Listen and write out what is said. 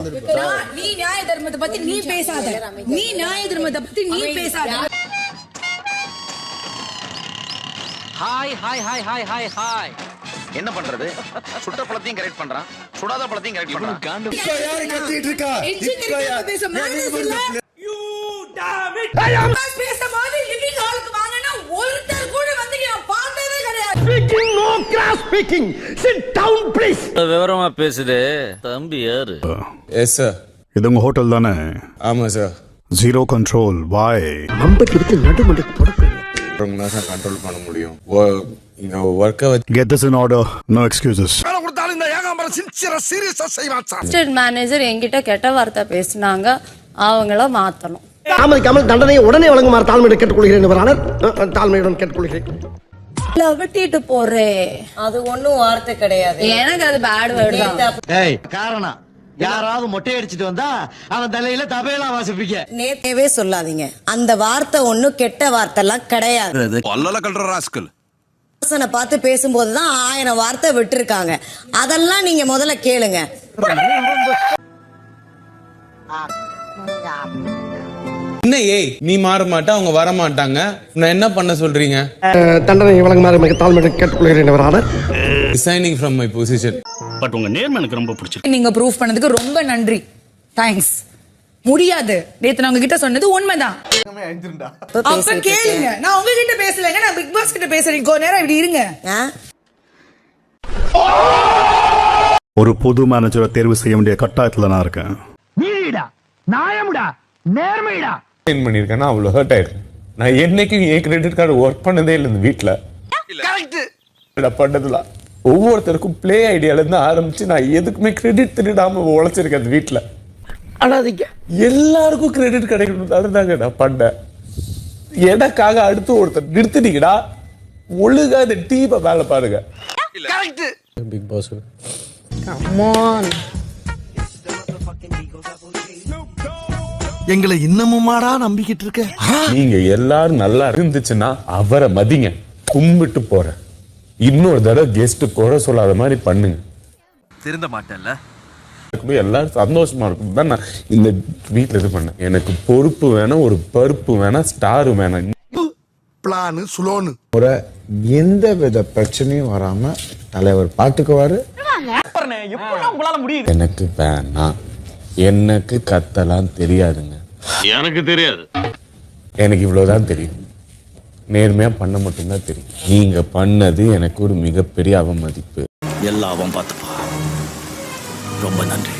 நீ நியாய தர்மத்தை பத்தி நீ பேசாத. நீ நியாய தர்மத்தை பத்தி நீ பேசாத. Hi hi hi hi hi hi என்ன பண்றது? சுட்ட பழத்தையும் கரெக்ட் பண்றான். சுடாத பழத்தையும் கரெக்ட் பண்றான். காண்டு என்ஜினியரிங் பேச manners இல்ல. Class பேசும்போது living கிடையாது விவரமா பேசுது. தம்பி யாரு? எஸ் சார் இது உங்க ஹோட்டல் தானே? ஆமாம் சார் ஜீரோ கண்ட்ரோல் வாய் அப்புறம் தான் சார் கண்ட்ரோல் பண்ண முடியும்? இங்க ஒர்க்கை get this in order no excuses assistant manager என்கிட்ட கெட்ட வார்த்தை பேசினாங்க. அவங்கள மாத்தணும். தாமதிக்காமல் தண்டனையை உடனே வழங்குமாறு தாழ்மையுடன் கேட்டுக்கொள்கிறேன் தாழ்மையுடன் கேட்டுக்கொள்கிறேன். வெட்டிட்டு போறேன் அது ஒண்ணும் வார்த்தை கிடையாது. எனக்கு அது பேட் வேர்டு தான். ஏய் காரணம். யாராவது மொட்டை அடிச்சிட்டு வந்தா அவன் தலையில தபையெல்லாம் வாசிப்பீங்க நேத்தேவே சொல்லாதீங்க. அந்த வார்த்தை ஒண்ணும் கெட்ட வார்த்தை எல்லாம் கிடையாது பர்சனை பார்த்து பேசும்போது தான் ஆயிரம் வார்த்தை விட்டுருக்காங்க. அதெல்லாம் நீங்க முதல்ல கேளுங்க. என்ன ஏய் நீ மாற மாட்ட அவங்க வர மாட்டாங்க நான் என்ன பண்ண சொல்றீங்க? அஹ், தண்டனையை வழங்குமாறு மிக தாழ்மையுடன் கேட்டுக்கொள்கிறேன் your honour resigning from my position but உங்க நேர்மை எனக்கு ரொம்ப பிடிச்சிருக்கு. நீங்க ப்ரூஃப் பண்ணதுக்கு ரொம்ப நன்றி. தேங்க்ஸ் முடியாது. நேத்து நான் உங்ககிட்ட சொன்னது உண்மைதான். அப்ப கேளுங்க. நான் உங்ககிட்ட பேசலைங்க. நான் பிக் பாஸ் கிட்ட பேசுறேன். கொஞ்ச நேரம் இப்படி இருங்க? ஒரு புது மேனேஜரை தேர்வு செய்ய வேண்டிய கட்டாயத்துல நான் இருக்கேன். சைன் பண்ணியிருக்கேன்னா அவ்வளோ ஹர்ட் ஆயிருக்கேன் நான் என்னைக்கும் என் கிரெடிட் கார்டு ஒர்க் பண்ணதே இல்லை இந்த வீட்டில் நான் பண்ணதுலாம் ஒவ்வொருத்தருக்கும் ப்ளே ஐடியாலேருந்து ஆரம்பிச்சு நான் எதுக்குமே கிரெடிட் திருடாம உழைச்சிருக்கேன் அந்த வீட்டில் அழாதீங்க எல்லாருக்கும் கிரெடிட் கிடைக்கணும் அதுதாங்க நான் பண்ணேன். எனக்காக அடுத்து ஒருத்தர் நிறுத்தினீங்கடா ஒழுங்கா இந்த டீமை வேலை பாருங்க. பிக் பாஸ் எங்களை இன்னமுமாடா நம்பிக்கிட்டு இருக்க நீங்க எல்லாரும் நல்லா இருந்துச்சுன்னா அவரை மதிங்க. கும்பிட்டு போறேன் இன்னொரு தடவை கெஸ்ட் குறை சொல்லாத மாதிரி பண்ணுங்க. திருந்த மாட்டேன்ல. எல்லாரும் சந்தோஷமா இருக்கும். தான் நான் இந்த வீட்டில் இது பண்ணேன். எனக்கு பொறுப்பு வேணும் ஒரு பருப்பு வேணாம் ஸ்டார் வேணாம். பிளானு சுலோனு முறை எந்த வித பிரச்சனையும் வராம தலைவர் பாத்துக்குவாரு. எனக்கு வேணாம். எனக்கு கத்தலாம் தெரியாதுங்க. எனக்கு தெரியாது. எனக்கு இவ்வளவுதான் தெரியும். நேர்மையா பண்ண மட்டும்தான் தெரியும். நீங்க பண்ணது எனக்கு ஒரு மிகப்பெரிய அவமதிப்பு. எல்லாம் அவன் பார்த்துப்பா. ரொம்ப நன்றி.